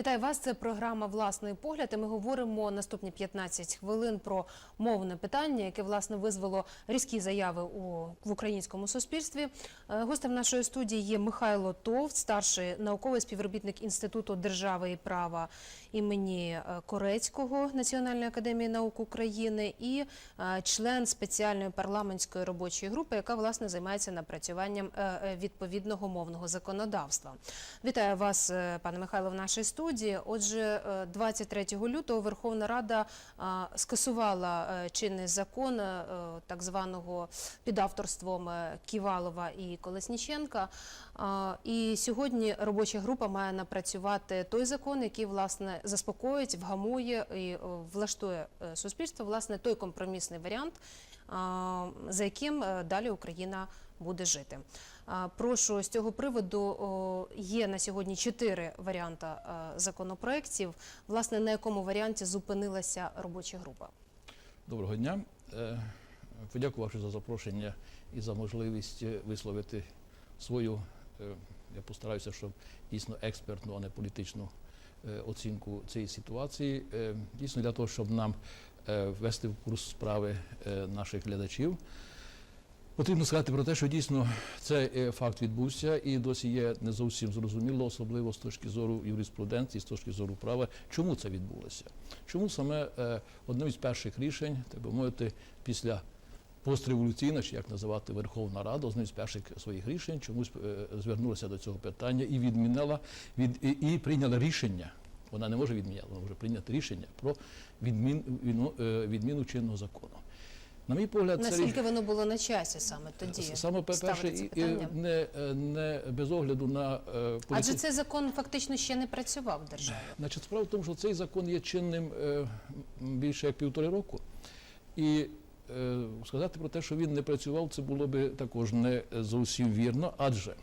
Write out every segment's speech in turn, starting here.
Вітаю вас. Це програма Власний погляд. І ми говоримо наступні 15 хвилин про мовне питання, яке власне визвало різкі заяви у в українському суспільстві. Е, Гостем нашої студії є Михайло Товт, старший науковий співробітник інституту держави і права імені е, Корецького Національної академії наук України і е, член спеціальної парламентської робочої групи, яка власне займається напрацюванням відповідного мовного законодавства. Вітаю вас, пане Михайло, в нашій студії. Отже, е, 23 лютого Верховна Рада скасувала е, чинний закон е, так званого під авторством е, Ківалова і Колесніченка. І сьогодні робоча група має напрацювати той закон, який власне заспокоїть, вгамує і е, влаштує е, суспільство, власне, той компромісний варіант, за яким е, далі Україна буде жити. Прошу з цього приводу є на сьогодні чотири варіанти е, законопроєктів. Власне, на якому варіанті зупинилася робоча група? Доброго дня. Е, Подякувавши за запрошення і за можливість е, висловити свою, я постараюся, щоб дійсно експертну, а не політичну оцінку цієї ситуації. Дійсно для того, щоб нам ввести в курс справи наших глядачів. Потрібно сказати про те, що дійсно цей е, факт відбувся і досі є не зовсім зрозуміло, особливо з точки зору юриспруденції, з точки зору права, чому це відбулося. Чому саме е, одним із перших рішень, так би мовити, після постреволюційна, чи як називати Верховна Рада, одним з перших своїх рішень чомусь е, звернулася до цього питання і відмінила від і, і прийняла рішення. Вона не може відміняти, вона може прийняти рішення про відмін, е, відміну чинного закону. На мій погляд, це Наскільки воно було на часі саме тоді? Саме перше, і- і не, е, не без огляду на е, Адже цей закон фактично ще не працював в державі. Значить, справа в тому, що цей закон є чинним е, більше як півтори року. І сказати про те, що він не працював, це було би також не зовсім вірно, адже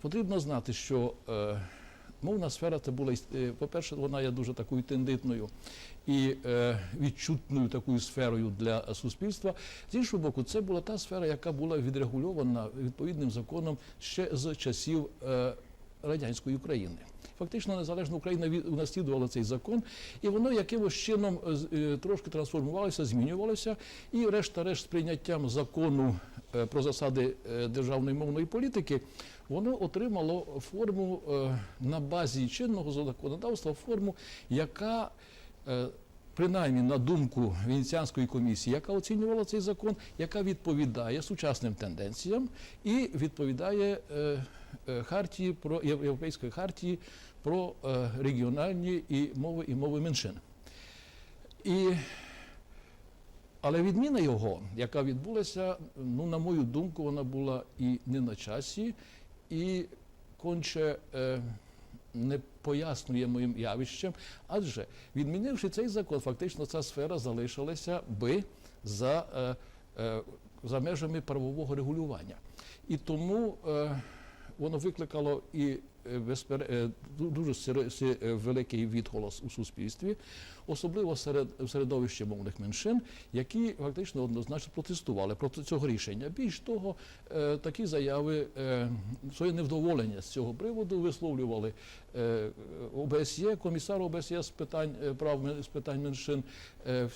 потрібно знати, що мовна сфера це була, е, по-перше, вона є дуже такою тендитною і е, відчутною такою сферою для суспільства. З іншого боку, це була та сфера, яка була відрегульована відповідним законом ще з часів е, радянської України. Фактично незалежна Україна унаслідувала цей закон, і воно якимось чином е, е, трошки трансформувалося, змінювалося. І, решта-решт, з прийняттям закону е, про засади державної мовної політики, воно отримало форму на базі чинного законодавства, форму, яка принаймні на думку Венеціанської комісії, яка оцінювала цей закон, яка відповідає сучасним тенденціям і відповідає хартії про Європейської хартії про е, регіональні і мови і мови меншин. І, але відміна його, яка відбулася, ну, на мою думку, вона була і не на часі, і конче е, не пояснює моїм явищем, адже відмінивши цей закон, фактично ця сфера залишилася би за, е, е, за межами правового регулювання. І тому е, воно викликало і е, е, дуже е, великий відголос у суспільстві, особливо серед в середовищі мовних меншин, які фактично однозначно протестували проти цього рішення. Більш того, такі заяви своє невдоволення з цього приводу висловлювали ОБСЄ, комісар ОБСЄ з питань прав з питань меншин,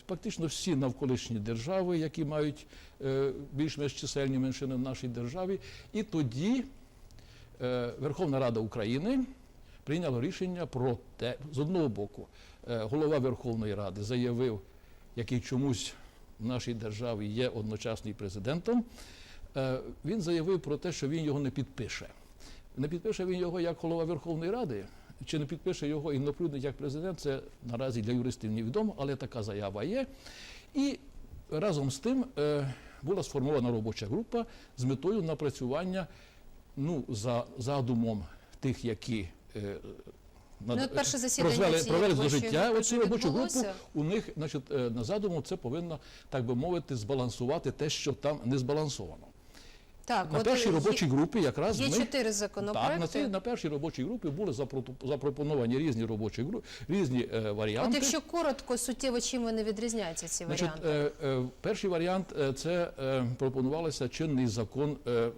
фактично всі навколишні держави, які мають більш-менш чисельні меншини в нашій державі, і тоді. Е, Верховна Рада України прийняла рішення про те, з одного боку, е, голова Верховної Ради заявив, який чомусь в нашій державі є одночасно і президентом, е, він заявив про те, що він його не підпише. Не підпише він його як голова Верховної Ради, чи не підпише його і не оприлюднить як президент, це наразі для юристів невідомо, але така заява є. І разом з тим була сформована робоча група з метою напрацювання ну, за задумом тих, які е, Ну, перше засідання розвели, цієї провели до життя оцю робочу групу, у них значить, е, на задумом це повинно, так би мовити, збалансувати те, що там не збалансовано. Так, на першій є- робочій групі якраз Є ми чотири законопроекти. так, на, цій, на першій робочій групі були запро- запропоновані різні робочі групи, різні е, варіанти. От якщо коротко, суттєво, чим вони відрізняються, ці Значить, варіанти? е, е, перший варіант е, це е, пропонувалося чинний закон е, е,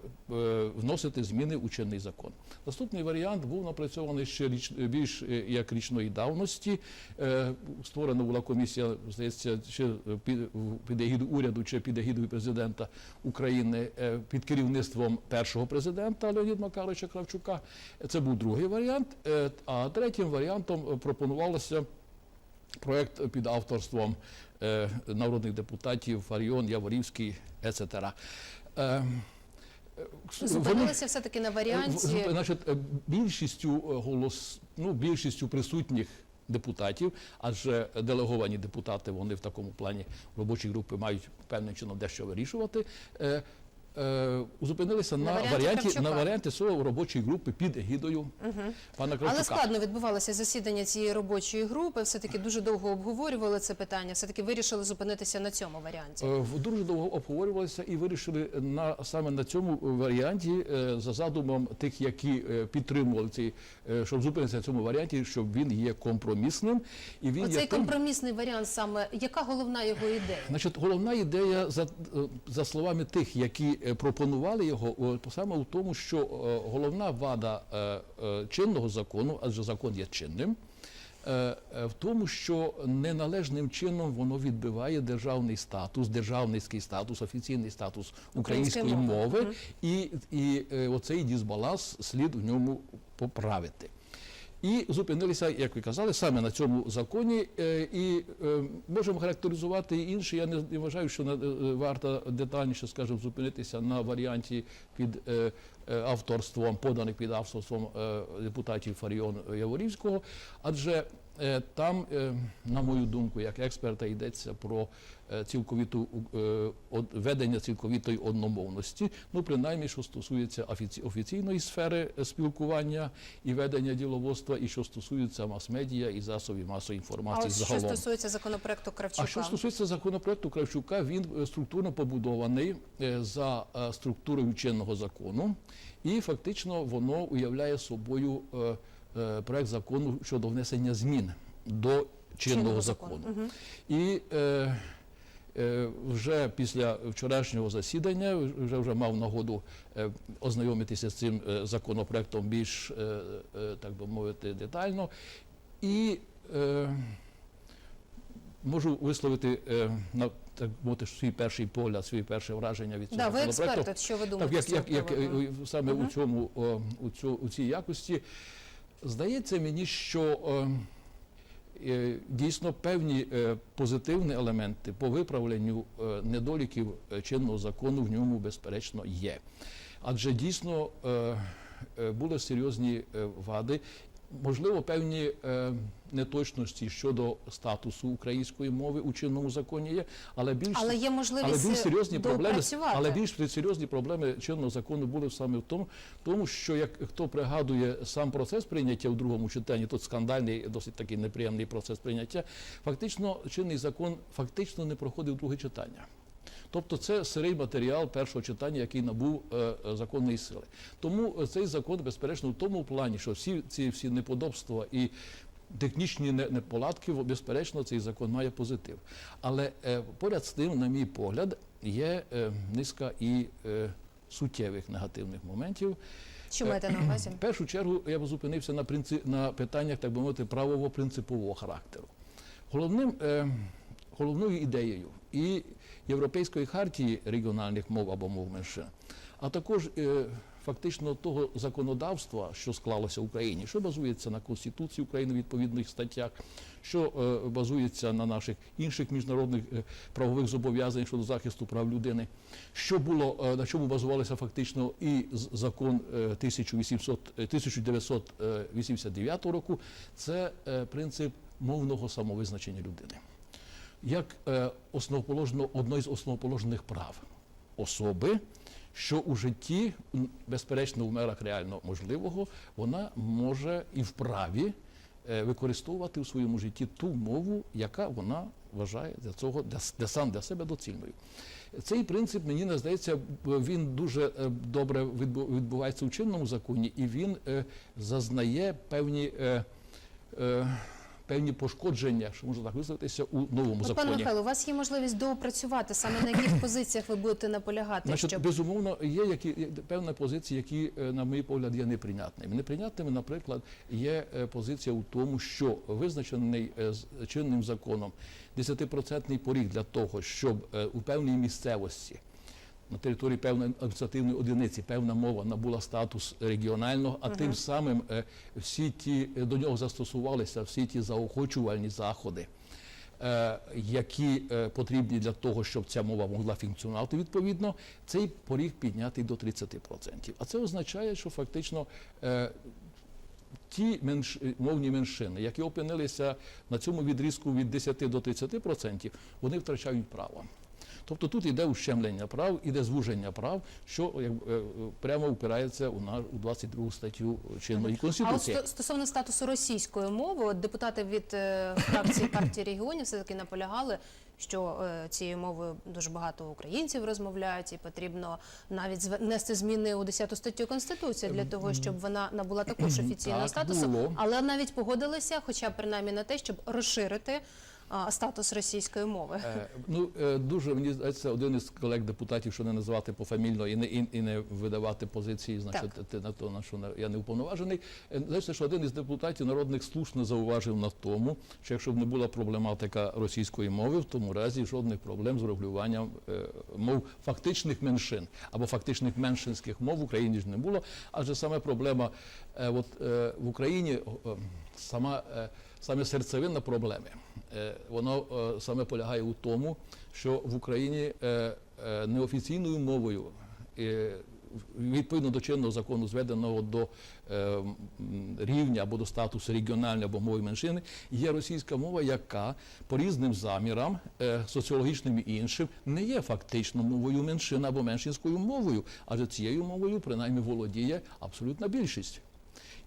вносити зміни у чинний закон. Наступний варіант був напрацьований ще річ, більш е, як річної давності. Е, створена була комісія, здається, чи під, егіду уряду чи під егідою президента України е, під керівництвом першого президента Леоніда Макаровича Кравчука. Це був другий варіант. Е, а третім варіантом е, пропонувалося проект під авторством е, народних депутатів Фаріон, Яворівський, ецетера. Е, е, Зупинилися все-таки на варіанті. значить, е, більшістю е, голос, ну, більшістю присутніх депутатів, адже делеговані депутати вони в такому плані робочі групи мають певним чином дещо вирішувати. Е, зупинилися На на, варіанті Кравчука. на варіанті свого робочої групи під егідою пана Кравчука. Але складно відбувалося засідання цієї робочої групи. Все таки дуже довго обговорювали це питання. Все таки вирішили зупинитися на цьому варіанті. Е, Дуже довго обговорювалися і вирішили на саме на цьому варіанті е, за задумом тих, які підтримували цей, е, щоб зупинитися на цьому варіанті, щоб він є компромісним і він Оцей є тим, компромісний варіант саме яка головна його ідея? Значить, головна ідея за, за словами тих, які пропонували його, е, саме в тому, що е, головна вада е, е, чинного закону, адже закон є чинним. е, е, В тому, що неналежним чином воно відбиває державний статус, державницький статус, офіційний статус Української мови. і, і е, оцей дисбаланс слід в ньому поправити. І зупинилися, як ви казали, саме на цьому законі. е, І е, можемо характеризувати і інше. Я не вважаю, що е, варто детальніше, скажімо, зупинитися на варіанті під авторством, поданих під авторством депутатів Фаріон Яворівського, адже там, е, на мою думку, як експерта, йдеться про е, цілковіту е, ведення цілковітої одномовності, ну принаймні, що стосується офіційної сфери е, спілкування і ведення діловодства, і що стосується мас-медіа і засобів масової А інформації от що стосується законопроекту Кравчука? А що стосується законопроекту Кравчука, він е, структурно побудований е, за е, структурою чинного закону, і фактично воно уявляє собою е, е, проект закону щодо внесення змін до чинного, закону. закону, мгм. І е, е, вже після вчорашнього засідання вже вже мав нагоду е, ознайомитися з цим е, законопроектом більш е, е, так би мовити детально. І е, можу висловити е, на так мовити свій перший погляд, свій перше враження від цього Да, ви законопроекту. експерт, що ви Так, думаєте? як, як, як е, е, саме Мгм. у цьому у, цю, у цій якості, здається мені, що е, е, дійсно певні е, позитивні елементи по виправленню недоліків чинного закону в ньому безперечно є. Адже дійсно були серйозні вади. Можливо, певні е, неточності щодо статусу української мови у чинному законі є, але більш Але є але можливість більш серйозні проблеми, але більш серйозні проблеми чинного закону були саме в тому, тому що як хто пригадує сам процес прийняття в другому читанні, тут скандальний, досить такий неприємний процес прийняття. Фактично, чинний закон фактично не проходив друге читання. Тобто це сирий матеріал першого читання, який набув е, е, законної сили. Тому е, цей закон, безперечно, в тому плані, що всі ці всі неподобства і технічні неполадки, безперечно, цей закон має позитив. Але поряд з тим, на мій погляд, є низка і суттєвих негативних моментів. Що маєте на увазі? В першу чергу я б зупинився на, принци... на питаннях, так би мовити, правово-принципового характеру. Головним, е, головною ідеєю і Європейської хартії регіональних мов або мов меншин, а також е, фактично того законодавства, що склалося в Україні, що базується на Конституції України в відповідних статтях, що е, базується на наших інших міжнародних е, правових зобов'язань щодо захисту прав людини, що було на чому базувалося фактично і закон е, 1800, е, 1989 року, це принцип мовного самовизначення людини. Як е, основоположно, одно із основоположних прав особи, що у житті, безперечно, в мерах реально можливого, вона може і вправі е, використовувати в своєму житті ту мову, яка вона вважає для цього для, сам для себе доцільною. Цей принцип, мені здається, він дуже е, добре відбу- відбувається у чинному законі, і він зазнає певні. Певні пошкодження, що можна так висловитися, у новому От, законі. пане Михайло, у вас є можливість доопрацювати саме на яких позиціях ви будете наполягати, Значить, щоб безумовно, є які певні позиції, які, е, на мій погляд, є неприйнятними. Неприйнятними, наприклад, є е, позиція у тому, що визначений е, чинним законом 10% поріг для того, щоб у певній місцевості. На території певної адміністративної одиниці певна мова набула статус регіонального, а тим самим е, всі ті е, до нього застосувалися всі ті заохочувальні заходи, е, які потрібні для того, щоб ця мова могла функціонувати відповідно, цей поріг піднятий до 30%. А це означає, що фактично ті менш, мовні меншини, які опинилися на цьому відрізку від 10 до 30%, вони втрачають право. Тобто тут йде ущемлення прав, іде звуження прав, що як, е, прямо впирається у, на, у 22 статтю чинної а конституції. сто- стосовно статусу російської мови, от депутати від е, фракції партії регіонів все таки наполягали. Що е, цією мовою дуже багато українців розмовляють, і потрібно навіть внести зміни у 10 статтю конституції для того, щоб вона набула також офіційного Так, статусу, було. але навіть погодилися, хоча б принаймні на те, щоб розширити а, статус російської мови. Е, Ну е, дуже мені здається, один із колег депутатів, що не називати пофамільно і не і, і не видавати позиції, значить те- на то на що я не уповноважений. Е, Знаєте, що один із депутатів народних слушно зауважив на тому, що якщо б не була проблематика російської мови, в тому разі жодних проблем з врегулюванням е, мов фактичних меншин або фактичних меншинських мов в Україні ж не було. Адже саме проблема е, от, е, в Україні сама. е, Саме серцевина проблеми, воно е, саме полягає у тому, що в Україні е, е, неофіційною мовою, е, відповідно до чинного закону, зведеного до е, рівня або до статусу регіональної або мови меншини, є російська мова, яка по різним замірам, е, соціологічним і іншим, не є фактично мовою меншин або меншинською мовою, адже цією мовою принаймні володіє абсолютна більшість.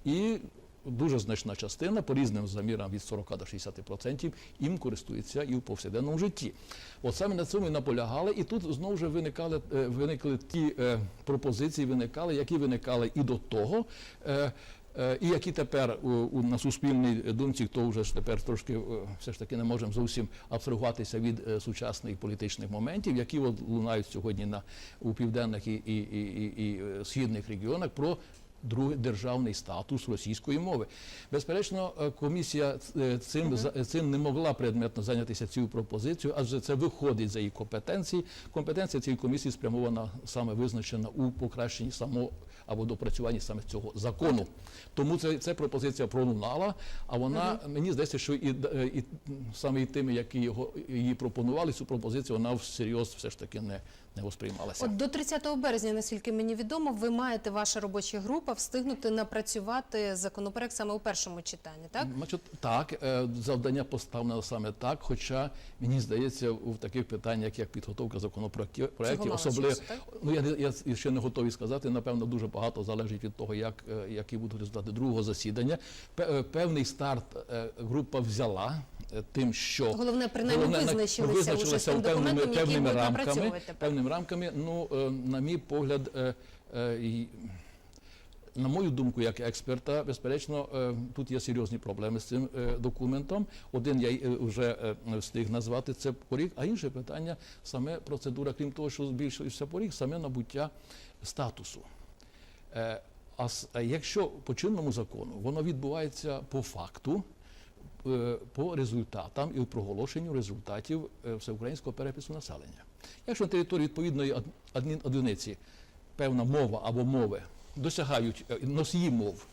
І дуже значна частина по різним замірам від 40 до 60% їм користується і в повсякденному житті. От саме на цьому і наполягали, і тут знову ж виникали, е, виникли ті е, пропозиції, виникали, які виникали і до того. Е, І які тепер у, у, на суспільній думці, хто вже ж тепер трошки все ж таки не можемо зовсім абстрагуватися від е, сучасних політичних моментів, які от лунають сьогодні на у південних і, і, і, і, східних регіонах про другий державний статус російської мови. Безперечно, е, комісія е, цим за- цим не могла предметно зайнятися цією пропозицією, адже це виходить за її компетенції. Компетенція цієї комісії спрямована саме визначена у покращенні самого або допрацюванні саме цього закону. Тому це, ця пропозиція пролунала, а вона мені здається, що і, е, і саме і тими, які його її пропонували, цю пропозицію вона всерйоз все ж таки не, не восприймалася. От до 30 березня, наскільки мені відомо, ви маєте ваша робоча група встигнути напрацювати законопроект саме у першому читанні, так? Значить, так, е, завдання поставлено саме так, хоча мені здається, у таких питаннях, як підготовка законопроєктів, проєктів, особливо, часу, ну я, я ще не готовий сказати, напевно, дуже багато залежить від того, як, е, які будуть результати другого засідання. Е, Певний старт група взяла тим, що Головне, принаймні, Головне, на- визначилися уже певними, певними рамками, певними рамками. Ну, е, на мій погляд, е, е, на мою думку, як експерта, безперечно, е, тут є серйозні проблеми з цим е, документом. Один я е, вже е, встиг назвати це поріг, а інше питання саме процедура, крім того, що збільшується поріг, саме набуття статусу. Е, А якщо по чинному закону воно відбувається по факту, е, по результатам і проголошенню результатів е, всеукраїнського перепису населення. Якщо на території відповідної ад- адмінодиниці певна мова або мови досягають е, носії мов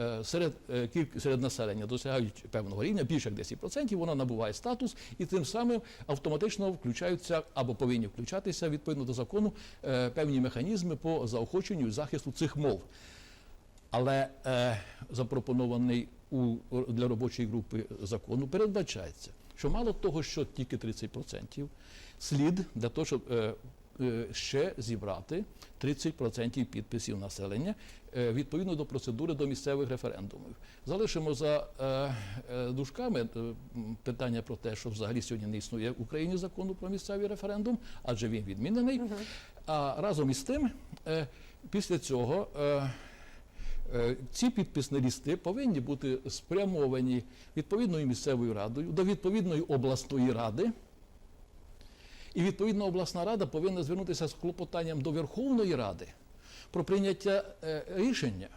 е, серед, е, серед населення досягають певного рівня, більше як 10%, вона набуває статус і тим самим автоматично включаються або повинні включатися відповідно до закону е, певні механізми по заохоченню і захисту цих мов. Але е, запропонований у, для робочої групи закону передбачається, що мало того, що тільки 30%, слід для того, щоб е, е, ще зібрати 30% підписів населення е, відповідно до процедури до місцевих референдумів. Залишимо за е, е, дужками е, питання про те, що взагалі сьогодні не існує в Україні закону про місцевий референдум, адже він відмінений. А разом із тим, е, після цього. Е, Ці підписні листи повинні бути спрямовані відповідною місцевою радою до відповідної обласної ради. І відповідна обласна рада повинна звернутися з клопотанням до Верховної Ради про прийняття е, рішення.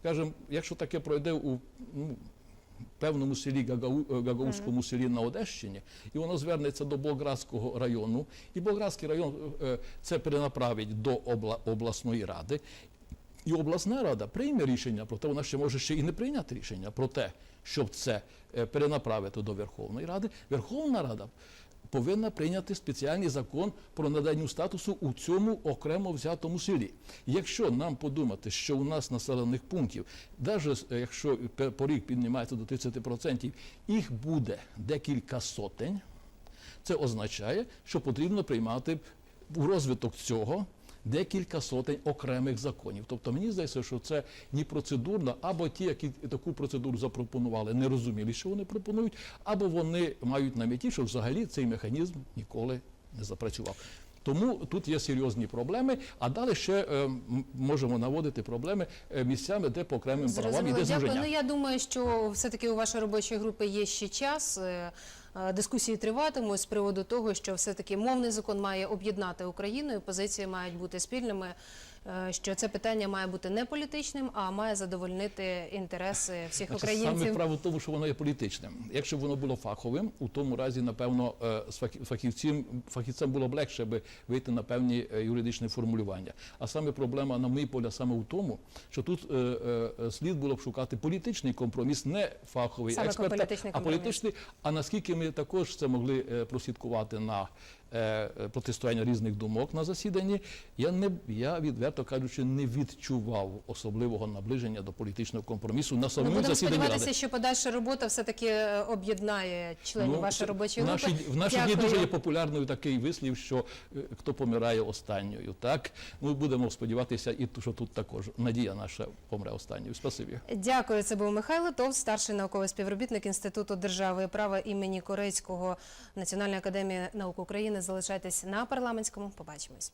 Скажімо, якщо таке пройде у ну, певному селі Гагау- е, Гагаузькому селі на Одещині, і воно звернеться до Болградського району, і Болградський район е, це перенаправить до обла- обласної ради. І обласна рада прийме рішення, проте вона ще може ще і не прийняти рішення про те, щоб це е, перенаправити до Верховної Ради. Верховна Рада повинна прийняти спеціальний закон про надання статусу у цьому окремо взятому селі. Якщо нам подумати, що у нас населених пунктів, навіть якщо поріг піднімається до 30%, їх буде декілька сотень, це означає, що потрібно приймати у розвиток цього декілька сотень окремих законів. Тобто мені здається, що це ні процедурно, або ті, які таку процедуру запропонували, не розуміли, що вони пропонують, або вони мають на меті, що взагалі цей механізм ніколи не запрацював. Тому тут є серйозні проблеми, а далі ще е, можемо наводити проблеми е, місцями, де по окремим правам Зрозуміло, йде дякую. Ну я думаю, що все-таки у вашої робочої групи є ще час. Е, Дискусії триватимуть з приводу того, що все-таки мовний закон має об'єднати Україну, і позиції мають бути спільними. Е, Що це питання має бути не політичним, а має задовольнити інтереси всіх Значить, Саме право в тому, що воно є політичним. Якщо б воно було фаховим, у тому разі, напевно, е, фахівцям, фахівцям було б легше би вийти на певні е, юридичні формулювання. А саме проблема, на мій поля, саме в тому, що тут е, е, слід було б шукати політичний компроміс, не фаховий політичний а політичний. А наскільки ми також це могли прослідкувати на протистояння різних думок на засіданні, я не я відверто кажучи, не відчував особливого наближення до політичного компромісу на Ми самому будемо засіданні сподіватися, ради. що подальша робота все-таки е, об'єднає членів Ну, вашої робочої в групи. нашій, в нашій дні дуже є популярною такий вислів, що е, хто помирає останньою. Так ми будемо сподіватися, і що тут також надія наша помре останньою. Спасибі. Дякую. Це був Михайло Тов, старший науковий співробітник Інституту держави і права імені Корецького Національної академії наук України. Залишайтесь на парламентському. Побачимось.